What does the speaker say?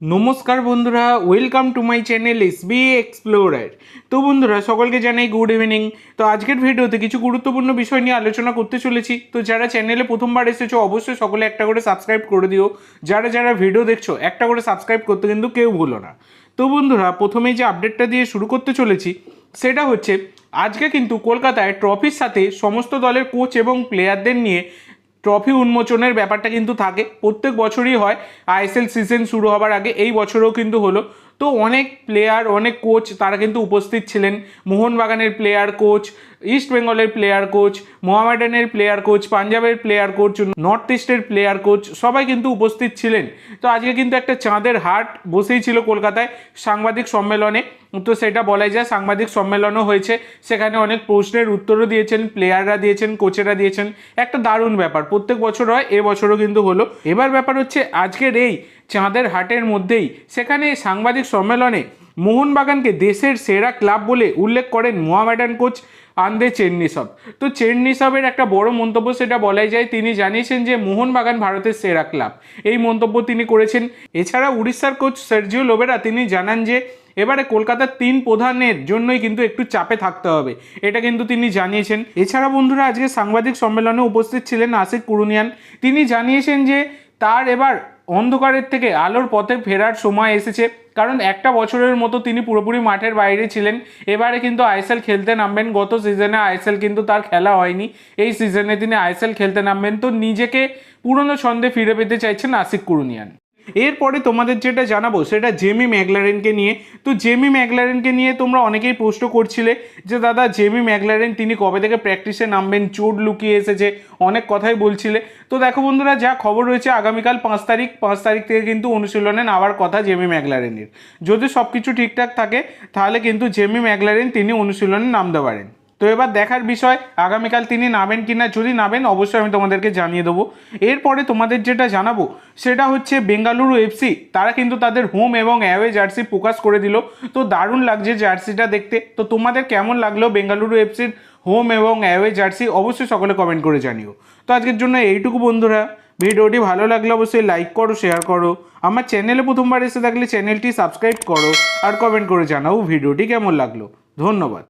নমস্কার বন্ধুরা welcome to my channel S B explorer তো বন্ধুরা, সকলকে জানাই গুড ইভিনিং তো আজকের ভিডিওতে কিছু গুরুত্বপূর্ণ বিষয় নিয়ে আলোচনা করতে চলেছি। তো যারা চ্যানেলে প্রথমবার এসেছ, অবশ্যই সকলে একটা করে সাবস্ক্রাইব করে দিও। যারা যারা ভিডিও দেখছ, একটা করে সাবস্ক্রাইব করতে কিন্তু কেউ ভুলো না। তো বন্ধুরা, প্রথমেই যে আপডেটটা দিয়ে শুরু করতে চলেছি, সেটা হচ্ছে, আজকে কিন্তু কলকাতায় ট্রফির সাথে সমস্ত দলের কোচ এবং প্লেয়ারদের নিয়ে ট্রফি উন্মোচনের ব্যাপারটা কিন্তু থাকে। প্রত্যেক বছরই হয়। আইএসএল সিজন শুরু হবার আগে এই বছরও কিন্তু হলো। তো অনেক প্লেয়ার অনেক কোচ তারা কিন্তু উপস্থিত ছিলেন। মোহনবাগানের প্লেয়ার কোচ ইস্ট বেঙ্গলের প্লেয়ার কোচ মোহামেডানের প্লেয়ার কোচ পাঞ্জাবের প্লেয়ার কোচ নর্থ ইস্টের প্লেয়ার কোচ সবাই কিন্তু উপস্থিত ছিলেন। তো আজকে কিন্তু একটা চাঁদের হাট বসেই ছিল কলকাতায় সাংবাদিক সম্মেলনে। তো সেটা বলাই যায়, সাংবাদিক সম্মেলনও হয়েছে। সেখানে অনেক প্রশ্নের উত্তরও দিয়েছেন প্লেয়াররা দিয়েছেন কোচেরা দিয়েছেন। একটা দারুণ ব্যাপার, প্রত্যেক বছর হয় এবছরও কিন্তু হলো। এবার ব্যাপার হচ্ছে, আজকের এই চাঁদের হাটের মধ্যেই সেখানে সাংবাদিক সম্মেলনে মোহনবাগানকে দেশের সেরা ক্লাব বলে উল্লেখ করেন মোহামেডান কোচ আন্দে চেন্নিসব। তো চেন্নিসবের একটা বড় মন্তব্য সেটা বলাই যায়, তিনি জানিয়েছেন যে মোহনবাগান ভারতের সেরা ক্লাব। এই মন্তব্য তিনি করেছেন। এছাড়া উড়িষ্যার কোচ সার্জিও লোবেরা তিনি জানান যে, এবারে কলকাতার তিন প্রধানের জন্যই কিন্তু একটু চাপে থাকতে হবে, এটা কিন্তু তিনি জানিয়েছেন। এছাড়া বন্ধুরা, আজকে সাংবাদিক সম্মেলনে উপস্থিত ছিলেন আশিক কুরুনিয়ান। তিনি জানিয়েছেন যে, তার এবার অন্ধকারের থেকে আলোর পথে ফেরার সময় এসেছে। কারণ একটা বছরের মতো তিনি পুরোপুরি মাঠের বাইরে ছিলেন। এবারে কিন্তু আইএসএল খেলতে নামবেন। গত সিজনে আইএসএল কিন্তু তার খেলা হয়নি। এই সিজনে তিনি আইএসএল খেলতে নামবেন। তো নিজেকে পুরনো ছন্দে ফিরে পেতে চাইছেন আশিক কুরুনিয়ান। এরপরে তোমাদের যেটা জানাব, সেটা জেমি ম্যাগলারেনকে নিয়ে। তো জেমি ম্যাগলারেনকে নিয়ে তোমরা অনেকেই প্রশ্ন করছিলে যে, দাদা, জেমি ম্যাগলারেন তিনি কবে থেকে প্র্যাকটিসে নামবেন? চোট লুকিয়ে এসেছে। অনেক কথাই বলছিলে। তো দেখো বন্ধুরা, যা খবর রয়েছে, আগামীকাল পাঁচ তারিখ পাঁচ তারিখ থেকে কিন্তু অনুশীলনে নামার কথা জেমি ম্যাগলারেনের যদি সব কিছু ঠিকঠাক থাকে, তাহলে কিন্তু জেমি ম্যাগলারেন তিনি অনুশীলনে নামতে পারেন। তো এবার দেখার বিষয়, আগামীকাল তিনি নামেন কি না যদি নামেন অবশ্যই আমি তোমাদেরকে জানিয়ে দেবো। এরপরে তোমাদের যেটা জানাব, সেটা হচ্ছে বেঙ্গালুরু এফসি তারা কিন্তু তাদের হোম এবং অ্যাওয়ে জার্সি প্রকাশ করে দিল। তো দারুণ লাগছে জার্সিটা দেখতে। তো তোমাদের কেমন লাগল বেঙ্গালুরু এফসির হোম এবং অ্যাওয়ে জার্সি অবশ্যই সকলে কমেন্ট করে জানিও। তো আজকের জন্য এইটুকু বন্ধুরা। ভিডিওটি ভালো লাগলে অবশ্যই লাইক করো শেয়ার করো। আমার চ্যানেলে প্রথমবার এসে থাকলে চ্যানেলটি সাবস্ক্রাইব করো আর কমেন্ট করে জানাও ভিডিওটি কেমন লাগল। ধন্যবাদ।